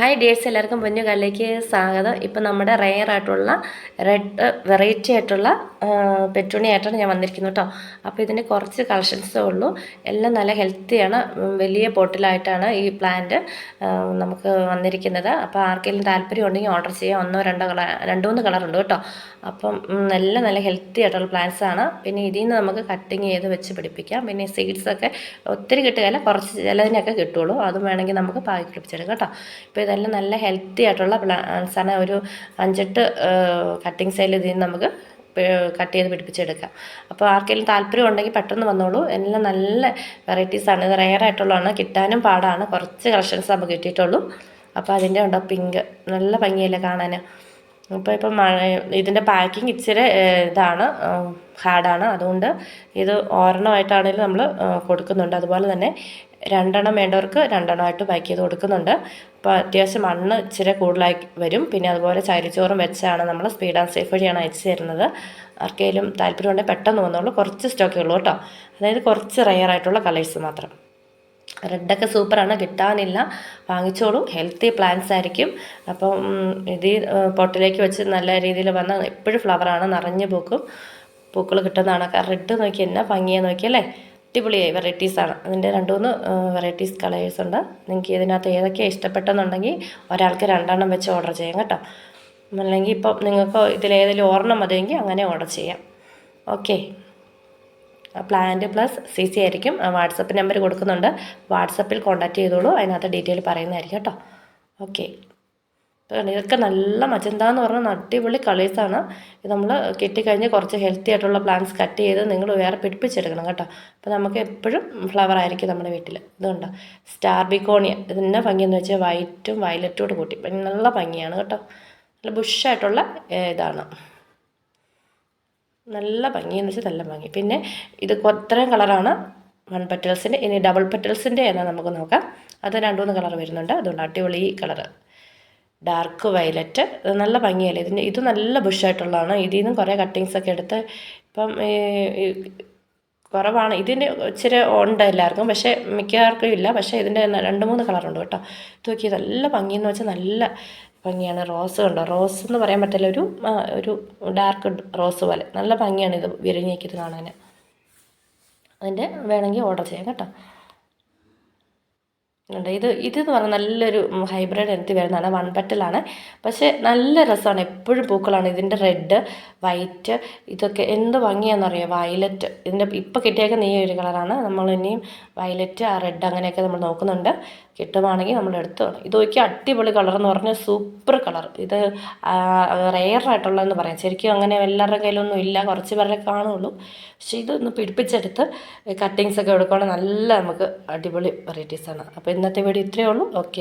Hi dears എല്ലാവർക്കും പൊന്നു കല്ലേക്ക് സ്വാഗതം. ഇപ്പം നമ്മുടെ റെയർ ആയിട്ടുള്ള റെഡ് വെറൈറ്റി ആയിട്ടുള്ള പെറ്റുണി ആയിട്ടാണ് ഞാൻ വന്നിരിക്കുന്നത് കേട്ടോ അപ്പോൾ ഇതിന് കുറച്ച് കളക്ഷൻസേ ഉള്ളൂ. എല്ലാം നല്ല ഹെൽത്തിയാണ് വലിയ ബോട്ടിലായിട്ടാണ് ഈ പ്ലാന്റ് നമുക്ക് വന്നിരിക്കുന്നത്. അപ്പോൾ ആർക്കെങ്കിലും താല്പര്യം ഉണ്ടെങ്കിൽ ഓർഡർ ചെയ്യാം. ഒന്നോ രണ്ടോ കളർ രണ്ട് മൂന്ന് കളറുണ്ട് കേട്ടോ അപ്പം നല്ല നല്ല ഹെൽത്തി ആയിട്ടുള്ള പ്ലാന്റ്സ് ആണ്. പിന്നെ ഇതിൽ നിന്ന് നമുക്ക് കട്ടിങ് ചെയ്ത് വെച്ച് പിടിപ്പിക്കാം. പിന്നെ സീഡ്സൊക്കെ ഒത്തിരി കിട്ടുകയില്ല. കുറച്ച് ചിലതിനൊക്കെ കിട്ടുള്ളൂ അതും വേണമെങ്കിൽ നമുക്ക് പാകി പിടിപ്പിച്ചെടുക്കാം കേട്ടോ ഇപ്പോൾ ഇതെല്ലാം നല്ല ഹെൽത്തി ആയിട്ടുള്ള ആണ് ഒരു അഞ്ചെട്ട് കട്ടിങ് സൈഡിൽ ഇതിൽ നിന്ന് നമുക്ക് കട്ട് ചെയ്ത് പിടിപ്പിച്ചെടുക്കാം അപ്പോൾ ആർക്കെങ്കിലും താല്പര്യം ഉണ്ടെങ്കിൽ പെട്ടെന്ന് വന്നോളൂ. എല്ലാം നല്ല വെറൈറ്റീസാണ് ഇത് റെയർ ആയിട്ടുള്ളതാണ്. കിട്ടാനും പാടാണ്. കുറച്ച് കളക്ഷൻസ് നമുക്ക് കിട്ടിയിട്ടുള്ളൂ. അപ്പോൾ അതിന്റെ ഉണ്ടോ? പിങ്ക് നല്ല ഭംഗിയല്ലേ കാണാൻ. അപ്പോൾ ഇപ്പം മഴ ഇതിന്റെ പാക്കിങ് ഇച്ചിരി ഇതാണ് ഹാർഡാണ് അതുകൊണ്ട് ഇത് ഒരെണ്ണമായിട്ടാണെങ്കിലും നമ്മൾ കൊടുക്കുന്നുണ്ട്. അതുപോലെ തന്നെ രണ്ടെണ്ണം വേണ്ടവർക്ക് രണ്ടെണ്ണമായിട്ട് പാക്ക് ചെയ്ത് കൊടുക്കുന്നുണ്ട്. അപ്പോൾ അത്യാവശ്യം മണ്ണ് ഇച്ചിരി കൂടുതലായി വരും. പിന്നെ അതുപോലെ ചരിച്ചോറും വെച്ചാണ് നമ്മൾ സ്പീഡ് ആൻഡ് സേഫ് വഴിയാണ് അയച്ചു തരുന്നത്. ആർക്കെങ്കിലും താല്പര്യം ഉണ്ടെങ്കിൽ പെട്ടെന്ന് വന്നോളൂ. കുറച്ച് സ്റ്റോക്കേ ഉള്ളൂ കേട്ടോ. അതായത് കുറച്ച് റയർ ആയിട്ടുള്ള കളേഴ്സ് മാത്രം. റെഡൊക്കെ സൂപ്പറാണ് കിട്ടാനില്ല. വാങ്ങിച്ചോളൂ. ഹെൽത്തി പ്ലാന്റ്സ് ആയിരിക്കും. അപ്പം ഇത് പൊട്ടിലേക്ക് വെച്ച് നല്ല രീതിയിൽ വന്ന എപ്പോഴും ഫ്ലവറാണ് നിറഞ്ഞു പൂക്കും. പൂക്കൾ കിട്ടുന്നതാണ്. റെഡ് നോക്കി എന്നാ ഭംഗിയാ നോക്കിയല്ലേ? അടിപൊളിയായി വെറൈറ്റീസാണ് അതിന്റെ രണ്ട് മൂന്ന് വെറൈറ്റീസ് കളേഴ്സ് ഉണ്ട്. നിങ്ങൾക്ക് ഇതിനകത്ത് ഏതൊക്കെയാണ് ഇഷ്ടപ്പെട്ടെന്നുണ്ടെങ്കിൽ ഒരാൾക്ക് രണ്ടെണ്ണം വെച്ച് ഓർഡർ ചെയ്യാം കേട്ടോ. അല്ലെങ്കിൽ ഇപ്പം നിങ്ങൾക്ക് ഇതിലേതെങ്കിലും ഒരെണ്ണം മതിയെങ്കിൽ അങ്ങനെ ഓർഡർ ചെയ്യാം. Okay plant plus C C ആയിരിക്കും. വാട്സപ്പ് നമ്പർ കൊടുക്കുന്നുണ്ട്. വാട്സപ്പിൽ കോൺടാക്റ്റ് ചെയ്തോളൂ. അതിനകത്ത് ഡീറ്റെയിൽ പറയുന്നതായിരിക്കും കേട്ടോ. ഓക്കെ ഇതൊക്കെ നല്ല മജന്ത എന്ന് പറഞ്ഞാൽ അടിപൊളി കളേഴ്സാണ്. ഇത് നമ്മൾ കെട്ടിക്കഴിഞ്ഞ് കുറച്ച് ഹെൽത്തി ആയിട്ടുള്ള പ്ലാന്റ്സ് കട്ട് ചെയ്ത് നിങ്ങൾ വേറെ പിടിപ്പിച്ചെടുക്കണം കേട്ടോ. അപ്പോൾ നമുക്ക് എപ്പോഴും ഫ്ലവർ ആയിരിക്കും നമ്മുടെ വീട്ടിൽ ഇതുകൊണ്ട് സ്റ്റാർ ബിക്കോണിയ ഇതിന്റെ ഭംഗിയെന്ന് വെച്ചാൽ വൈറ്റും വയലറ്റും കൂടെ കൂട്ടി. നല്ല ഭംഗിയാണ് കേട്ടോ. നല്ല ബുഷായിട്ടുള്ള ഇതാണ്. നല്ല ഭംഗിയെന്ന് വെച്ചാൽ നല്ല ഭംഗി. പിന്നെ ഇത് ഇത്രയും കളറാണ് വൺ പെറ്റൽസിന്റെ ഇനി ഡബിൾ പെറ്റൽസിന്റെ എന്നാൽ നമുക്ക് നോക്കാം. അത് രണ്ട് മൂന്ന് കളർ വരുന്നുണ്ട്. അതുകൊണ്ട് അടിപൊളി കളറ് ഡാർക്ക് വയലറ്റ് നല്ല ഭംഗിയല്ലേ? ഇതിന്റെ ഇത് നല്ല ബുഷായിട്ടുള്ളതാണ് ഇതിൽ നിന്നും കുറേ കട്ടിങ്സ് ഒക്കെ എടുത്ത് ഇപ്പം കുറവാണ്. ഇതിന്റെ ഇച്ചിരി ഉണ്ട് എല്ലാവർക്കും പക്ഷേ മിക്കവാർക്കും ഇല്ല. പക്ഷേ ഇതിന്റെ രണ്ട് മൂന്ന് കളറുണ്ട് കേട്ടോ. ഇത് നോക്കി നല്ല ഭംഗിയെന്ന് വെച്ചാൽ നല്ല ഭംഗിയാണ്. റോസ് കണ്ടോ റോസ് എന്ന് പറയാൻ പറ്റില്ല. ഒരു ഒരു ഡാർക്ക് റോസ് പോലെ. നല്ല ഭംഗിയാണ് ഇത് വിരിഞ്ഞേക്കിത് കാണാൻ അതിന്റെ വേണമെങ്കിൽ ഓർഡർ ചെയ്യാം കേട്ടോ. ഉണ്ട് ഇത് ഇത് എന്ന് പറഞ്ഞാൽ നല്ലൊരു ഹൈബ്രിഡ് ഇനത്തിൽ വരുന്നതാണ് വൺ പെറ്റലാണ്. പക്ഷേ നല്ല രസമാണ്. എപ്പോഴും പൂക്കളാണ്. ഇതിന്റെ റെഡ് വൈറ്റ് ഇതൊക്കെ എന്ത് ഭംഗിയാണെന്നറിയാം വയലറ്റ് ഇതിന്റെ ഇപ്പോൾ കിട്ടിയേക്കുന്ന ഈ ഒരു കളറാണ് നമ്മൾ ഇനിയും വയലറ്റ് ആ റെഡ് അങ്ങനെയൊക്കെ നമ്മൾ നോക്കുന്നുണ്ട്. കിട്ടുവാണെങ്കിൽ നമ്മൾ എടുത്തു ഇത് നോക്കി അടിപൊളി കളർ എന്ന് പറഞ്ഞാൽ സൂപ്പർ കളർ ഇത് റെയർ ആയിട്ടുള്ളതെന്ന് പറയാം. ശരിക്കും അങ്ങനെ എല്ലാവരുടെ കയ്യിലൊന്നും ഇല്ല. കുറച്ച് പേരുടെ കാണുള്ളൂ. പക്ഷേ ഇതൊന്ന് പിടിപ്പിച്ചെടുത്ത് കട്ടിങ്സ് ഒക്കെ എടുക്കുകയാണെങ്കിൽ നല്ല നമുക്ക് അടിപൊളി വെറൈറ്റീസാണ് അപ്പോൾ ഇന്നത്തെ വീഡിയോ ഇത്രയേ ഉള്ളൂ. ഓക്കെ